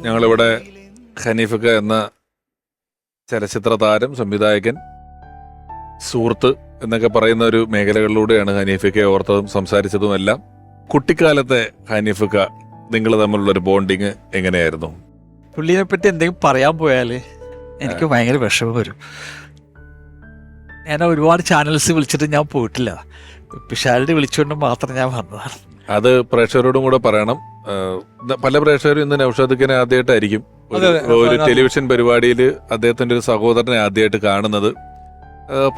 ഞങ്ങളിവിടെ ഹനീഫക്ക എന്ന ചലച്ചിത്ര താരം സംവിധായകൻ സുഹൃത്ത് എന്നൊക്കെ പറയുന്ന ഒരു മേഖലകളിലൂടെയാണ് ഹനീഫക്കയെ ഓർത്തതും സംസാരിച്ചതും എല്ലാം. കുട്ടിക്കാലത്തെ ഹനീഫക്ക നിങ്ങൾ തമ്മിലുള്ള ഒരു ബോണ്ടിങ് എങ്ങനെയായിരുന്നു? പുള്ളിനെ പറ്റി എന്തെങ്കിലും പറയാൻ പോയാൽ എനിക്ക് ഭയങ്കര വിഷമം വരും. ഞാൻ ഒരുപാട് ചാനൽസ് വിളിച്ചിട്ട് ഞാൻ പോയിട്ടില്ല. പിഷാരടി വിളിച്ചുകൊണ്ട് മാത്രം ഞാൻ വന്നതാണ്. അത് പ്രേക്ഷകരോടും കൂടെ പറയണം. പല പ്രേക്ഷകരും ഇന്ന് നൌഷാദിക്കനെ ആദ്യമായിട്ടായിരിക്കും ഒരു-. ടെലിവിഷൻ പരിപാടിയിൽ അദ്ദേഹത്തിന്റെ ഒരു സഹോദരനെ ആദ്യമായിട്ട് കാണുന്നത്.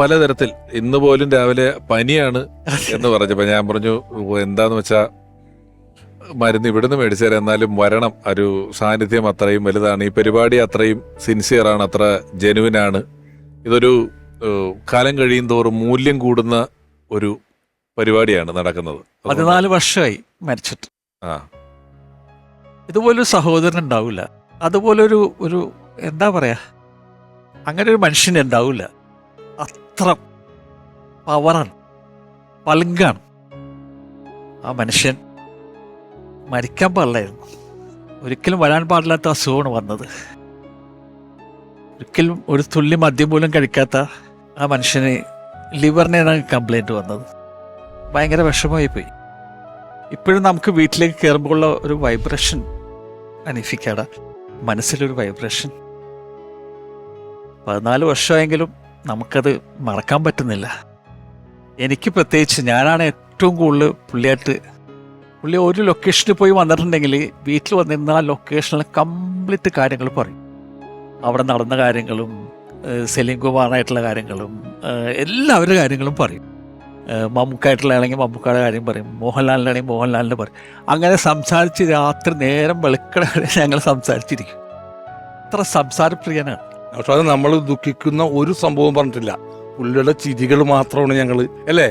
പലതരത്തിൽ. ഇന്ന് പോലും രാവിലെ പനിയാണ് എന്ന് പറഞ്ഞപ്പോ ഞാൻ പറഞ്ഞു "ഓ, എന്താന്ന് വെച്ചാ മരുന്ന് ഇവിടുന്ന് മേടിച്ചാൽ എന്നാലും വരണം. ഒരു സാന്നിധ്യം അത്രയും വലുതാണ്. ഈ പരിപാടി അത്രയും സിൻസിയർ ആണ് അത്ര ജെനുവിനാണ് ഇതൊരു കാലം കഴിയും തോറും മൂല്യം കൂടുന്ന ഒരു പരിപാടിയാണ് നടക്കുന്നത്. പതിനാല് വർഷമായി മരിച്ചിട്ട്. ആ. ഇതുപോലൊരു സഹോദരൻ ഉണ്ടാവില്ല അതുപോലൊരു ഒരു എന്താ പറയാ അങ്ങനെ ഒരു മനുഷ്യൻ ഉണ്ടാവില്ല അത്ര പവറാണ് പളുങ്കാണ് ആ മനുഷ്യൻ. മരിക്കാൻ പാടില്ലായിരുന്നു. ഒരിക്കലും വരാൻ പാടില്ലാത്ത അസുഖമാണ് വന്നത്. ഒരിക്കലും ഒരു തുള്ളി മദ്യം പോലും കഴിക്കാത്ത ആ മനുഷ്യന് ലിവറിനാണ് കംപ്ലൈന്റ് വന്നത്. ഭയങ്കര വിഷമമായി പോയി ഇപ്പോഴും നമുക്ക് വീട്ടിലേക്ക് കയറുമ്പോഴുള്ള ഒരു വൈബ്രേഷൻ അനീഫിക്കാട മനസ്സിലൊരു വൈബ്രേഷൻ പതിനാല് വർഷമായെങ്കിലും നമുക്കത് മറക്കാൻ പറ്റുന്നില്ല. എനിക്ക് പ്രത്യേകിച്ച് ഞാനാണ് ഏറ്റവും കൂടുതൽ പുള്ളിയായിട്ട് പുള്ളി ഒരു ലൊക്കേഷനിൽ പോയി വന്നിട്ടുണ്ടെങ്കിൽ വീട്ടിൽ വന്നിരുന്ന ആ ലൊക്കേഷനിലെ കംപ്ലീറ്റ് കാര്യങ്ങൾ പറയും. അവിടെ നടന്ന കാര്യങ്ങളും സലീം കുമാറിനായിട്ടുള്ള കാര്യങ്ങളും എല്ലാവരുടെ കാര്യങ്ങളും പറയും. മമ്മൂക്കായിട്ടുള്ളതാണെങ്കിൽ മമ്മൂക്കയുടെ കാര്യം പറയും. മോഹൻലാലിനാണെങ്കിൽ മോഹൻലാലിന്റെ പറയും. അങ്ങനെ സംസാരിച്ച് രാത്രി നേരം വെളുക്കണ വരെ ഞങ്ങൾ സംസാരിച്ചിരിക്കും. അത്ര സംസാരപ്രിയനാണ് പക്ഷെ അത് നമ്മൾ ദുഃഖിക്കുന്ന ഒരു സംഭവം പറഞ്ഞിട്ടില്ല. പുള്ളിയുടെ ചിരികൾ മാത്രമാണ് ഞങ്ങൾ അല്ലേ.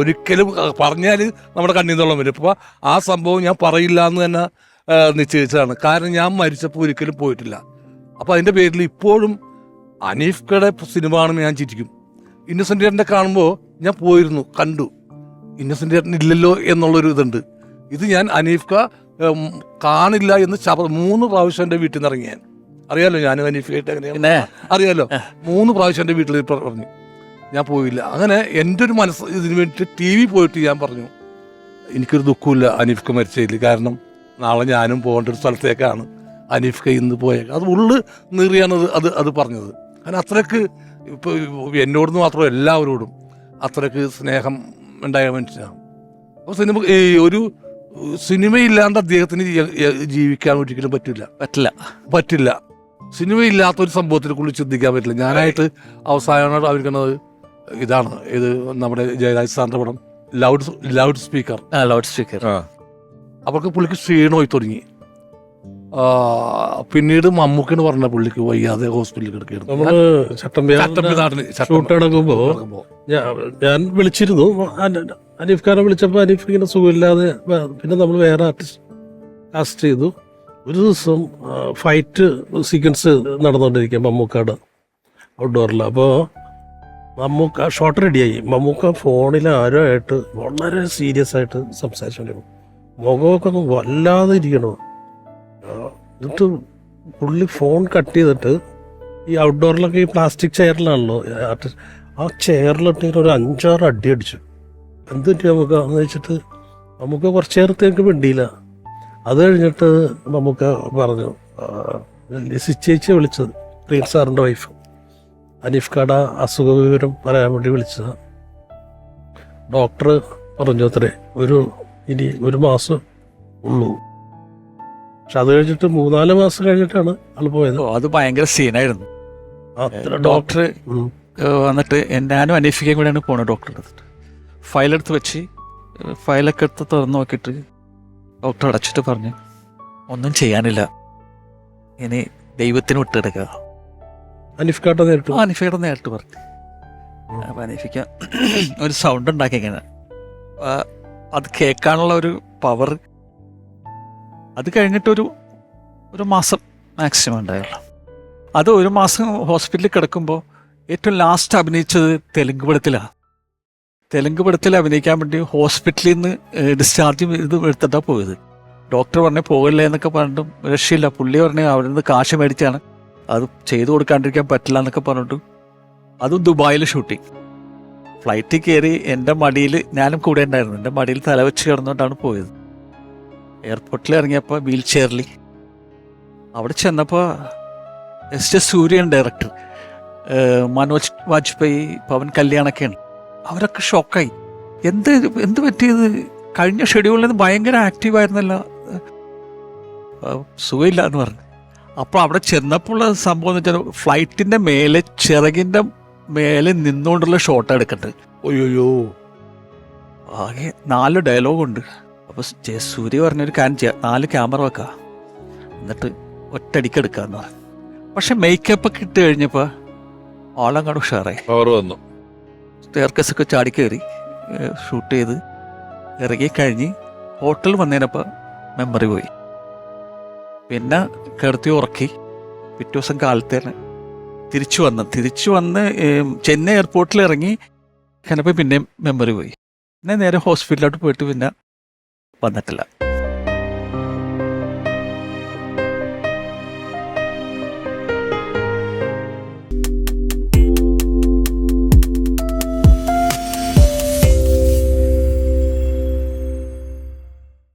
ഒരിക്കലും പറഞ്ഞാൽ നമ്മുടെ കണ്ണീന്നോളം വരും. ഇപ്പൊ ആ സംഭവം ഞാൻ പറയില്ല എന്ന് തന്നെ നിശ്ചയിച്ചതാണ്. കാരണം ഞാൻ മരിച്ചപ്പോൾ ഒരിക്കലും പോയിട്ടില്ല. അപ്പൊ അതിന്റെ പേരിൽ ഇപ്പോഴും അനീഫ്കയുടെ സിനിമ ആണെന്ന് ഞാൻ ചിരിക്കും. ഇന്നസെന്റ് കാണുമ്പോൾ ഞാൻ പോയിരുന്നു കണ്ടു. ഇന്നസെന്റ് ചേട്ടൻ ഇല്ലല്ലോ എന്നുള്ളൊരു ഇതുണ്ട്. ഇത് ഞാൻ അനീഫ്ക കാണില്ല എന്ന് ശബ മൂന്ന് പ്രാവശ്യം എന്റെ വീട്ടിൽ നിന്ന് ഇറങ്ങി ഞാൻ അറിയാലോ ഞാനും അനീഫ്കായിട്ട് അങ്ങനെ അറിയാലോ? മൂന്ന് പ്രാവശ്യം എന്റെ വീട്ടിൽ പറഞ്ഞു. ഞാൻ പോയില്ല. അങ്ങനെ എന്റെ ഒരു മനസ്സ് ഇതിന് വേണ്ടിയിട്ട് ടി വി പോയിട്ട് ഞാൻ പറഞ്ഞു എനിക്കൊരു ദുഃഖമില്ല അനീഫ്ക മരിച്ചതിൽ കാരണം നാളെ ഞാനും പോകേണ്ട ഒരു സ്ഥലത്തേക്കാണ് അനീഫ്ക ഇന്ന് പോയേക്ക. അത് ഉള്ളു നീറിയാണ് അത് അത് അത് പറഞ്ഞത്. കാരണം അത്രയ്ക്ക് ഇപ്പോൾ എന്നോടൊന്ന് മാത്രം എല്ലാവരോടും അത്രയ്ക്ക് സ്നേഹം ഉണ്ടായ മനുഷ്യനാണ് അപ്പോൾ സിനിമ ഈ ഒരു സിനിമയില്ലാണ്ട് അദ്ദേഹത്തിന് ജീവിക്കാൻ ഒരിക്കലും പറ്റില്ല. പറ്റില്ല. പറ്റില്ല. സിനിമയില്ലാത്ത ഒരു സംഭവത്തിനെ കുറിച്ച് ചിന്തിക്കാൻ പറ്റില്ല. ഞാനായിട്ട് അവസാനമായിട്ട് അവർക്കുന്നത് ഇതാണ്. ഇത് നമ്മുടെ ജയരാജ് സാറിന്റെ പടം. Loud loud speaker loud speaker ആ. അവർക്ക് പുള്ളിക്ക് ക്ഷീണമായി തുടങ്ങി. ആ, പിന്നീട് മമ്മൂക്കിന് പറഞ്ഞ പുള്ളിക്ക് വയ്യാതെ ഹോസ്പിറ്റലിൽ ചട്ടമ്പി അടങ്ങുമ്പോ ഞാ- ഞാൻ വിളിച്ചിരുന്നു. അന- അനീഫ് ഖാനെ വിളിച്ചപ്പോൾ അനീഫ് ഇങ്ങനെ സുഖമില്ലാതെ പിന്നെ നമ്മൾ വേറെ ആർട്ടിസ്റ്റ് കാസ്റ്റ് ചെയ്തു. ഒരു ദിവസം ഫൈറ്റ് സീക്വൻസ് നടന്നുകൊണ്ടിരിക്കുക മമ്മൂക്കാട് ഔട്ട്ഡോറിൽ അപ്പോൾ മമ്മൂക്ക ഷോട്ട് റെഡിയായി മമ്മൂക്ക ഫോണിൽ ആരോ ആയിട്ട് വളരെ സീരിയസ് ആയിട്ട് സംസാരിച്ചുകൊണ്ടിരുന്നു മുഖമൊക്കെ ഒന്ന് വല്ലാതെ ഇരിക്കണോ. എന്നിട്ട് പുള്ളി ഫോൺ കട്ട് ചെയ്തിട്ട് ഈ ഔട്ട്ഡോറിലൊക്കെ ഈ പ്ലാസ്റ്റിക് ചെയറിലാണല്ലോ ആർട്ടിസ്റ്റ് ആ ചെയറിലിട്ട് ഒരു അഞ്ചാറ് അടി അടിച്ചു. എന്തിട്ട് നമുക്ക് എന്ന് വെച്ചിട്ട്? നമുക്ക് കുറച്ച് നേരത്തേക്ക് വേണ്ടിയില്ല അത് കഴിഞ്ഞിട്ട് നമുക്ക് പറഞ്ഞു സിച്ചേച്ചിയെ വിളിച്ചത് പ്രീൻ സാറിന്റെ വൈഫ് അനീഫ് കട അസുഖ വിവരം പറയാൻ വേണ്ടി വിളിച്ചത്. ഡോക്ടർ പറഞ്ഞു അത്രേ ഒരു ഇനി ഒരു മാസം ഉള്ളൂ. പക്ഷെ അത് കഴിഞ്ഞിട്ട് മൂന്നാൽ മാസം കഴിഞ്ഞിട്ടാണ് ആൾ പോയത്. ഓ അത് ഭയങ്കര സീനായിരുന്നു അത്ര ഡോക്ടർ വന്നിട്ട് ഞാനും അന്വേഷിക്കാൻ കൂടെയാണ് പോണത് ഡോക്ടറുടെ അടുത്ത്. ഫയലെടുത്ത് വെച്ച് ഫയലൊക്കെ എടുത്ത് തുറന്ന് നോക്കിയിട്ട് ഡോക്ടർ അടച്ചിട്ട് പറഞ്ഞു ഒന്നും ചെയ്യാനില്ല. ഇനി ദൈവത്തിന് വിട്ടെടുക്കുക അനിഫിക്കാട്ടെ കാട്ട നേരിട്ട്. അനിഫയുടെ നേരിട്ട് പറഞ്ഞു. അപ്പം അനിഫിക്ക ഒരു സൗണ്ട് ഉണ്ടാക്കി ഇങ്ങനെ. അത് കേൾക്കാനുള്ള ഒരു പവർ അത് കഴിഞ്ഞിട്ടൊരു ഒരു മാസം മാക്സിമം ഉണ്ടായുള്ളൂ. അത് ഒരു മാസം ഹോസ്പിറ്റലിൽ കിടക്കുമ്പോൾ ഏറ്റവും ലാസ്റ്റ് അഭിനയിച്ചത് തെലുങ്ക് പടത്തിലാണ് തെലുങ്ക് പടത്തിൽ അഭിനയിക്കാൻ വേണ്ടി ഹോസ്പിറ്റലിൽ നിന്ന് ഡിസ്ചാർജ് ചെയ്ത് എടുത്തിട്ടാണ് പോയത്. ഡോക്ടർ പറഞ്ഞു പോകല്ലേ എന്നൊക്കെ പറഞ്ഞിട്ടും രക്ഷയില്ല. പുള്ളി പറഞ്ഞു അവിടെ നിന്ന് കാശ് മേടിച്ചാണ്. അത് ചെയ്തു കൊടുക്കാണ്ടിരിക്കാൻ പറ്റില്ല എന്നൊക്കെ പറഞ്ഞിട്ട്. അതും ദുബായിൽ ഷൂട്ടിങ് ഫ്ലൈറ്റിൽ കയറി എന്റെ മടിയിൽ ഞാനും കൂടെ ഉണ്ടായിരുന്നു. എന്റെ മടിയിൽ തലവെച്ച് കിടന്നുകൊണ്ടാണ് പോയത്. എയർപോർട്ടിൽ ഇറങ്ങിയപ്പോൾ വീൽ ചെയറിൽ അവിടെ ചെന്നപ്പോൾ S S Suryan director Manoj Vajpayee Pawan കല്യാണൊക്കെയാണ്. അവരൊക്കെ ഷോക്കായി. എന്ത് എന്ത് പറ്റിയത്? കഴിഞ്ഞ ഷെഡ്യൂളിൽ നിന്ന് ഭയങ്കര ആക്റ്റീവായിരുന്നല്ലോ. സുഖമില്ല എന്ന് പറഞ്ഞു. അപ്പോൾ അവിടെ ചെന്നപ്പോൾ സംഭവം എന്ന് വെച്ചാൽ ഫ്ലൈറ്റിന്റെ മേലെ ചിറകിന്റെ മേലെ നിന്നുകൊണ്ടുള്ള ഷോട്ട് എടുക്കട്ടെ അയ്യോ ആകെ നാല് ഡയലോഗുണ്ട് അപ്പോൾ ജയസൂര്യ പറഞ്ഞൊരു കാര്യം ചെയ്യാം. നാല് ക്യാമറ വെക്കാം. എന്നിട്ട് ഒറ്റയടിക്ക് എന്ന് പറഞ്ഞു. പക്ഷെ മേക്കപ്പ് ഒക്കെ ഇട്ട് കഴിഞ്ഞപ്പോൾ ആളങ്ങാട് ഉഷാറായി. പവർ വന്നു. ചാടി കയറി ഷൂട്ട് ചെയ്ത് ഇറങ്ങി കഴിഞ്ഞ് ഹോട്ടൽ വന്നതിനപ്പോൾ മെമ്മറി പോയി. പിന്നെ കിടത്തി ഉറക്കി പിറ്റേ ദിവസം കാലത്ത് തന്നെ തിരിച്ചു വന്ന് തിരിച്ചു വന്ന് ചെന്നൈ എയർപോർട്ടിൽ ഇറങ്ങി കഴിഞ്ഞപ്പോൾ പിന്നെയും മെമ്മറി പോയി. പിന്നെ നേരെ ഹോസ്പിറ്റലിലോട്ട് പോയിട്ട് പിന്നെ വന്നിട്ടില്ല.